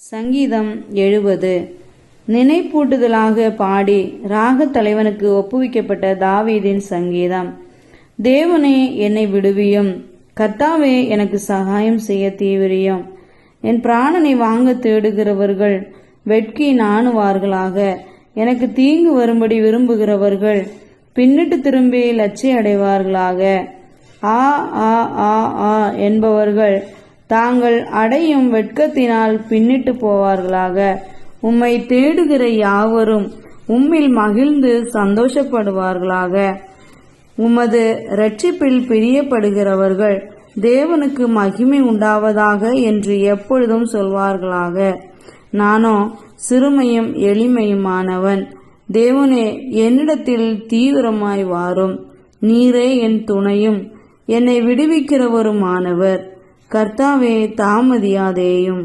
சங்கீதம் எழுபது நினைப்பூட்டுதலாக பாடி ராகத் தலைவனுக்கு ஒப்புவிக்கப்பட்ட தாவீதின் சங்கீதம் தேவனே என்னை விடுவியும் கத்தாவே எனக்கு சகாயம் செய்ய தீவிரியும் என் பிராணனை வாங்க தேடுகிறவர்கள் வெட்கி நாணுவார்களாக எனக்கு தீங்கு வரும்படி விரும்புகிறவர்கள் பின்னிட்டு திரும்பி லட்சிய அடைவார்களாக ஆ ஆ ஆ ஆ என்பவர்கள் தாங்கள் அடையும் வெட்கத்தினால் பின்னிட்டு போவார்களாக. உம்மை தேடுகிற யாவரும் உம்மில் மகிழ்ந்து சந்தோஷப்படுவார்களாக. உமது இரட்சிப்பில் பிரியப்படுகிறவர்கள் தேவனுக்கு மகிமை உண்டாவதாக என்று எப்பொழுதும் சொல்வார்களாக. நானோ சிறுமையும் எளிமையுமானவன். தேவனே என்னிடத்தில் தீவிரமாய் வாரும். நீரே என் துணையும். என்னை விடுவிக்கிறவருமானவர். கர்த்தாவே தாமதியாதேயும்.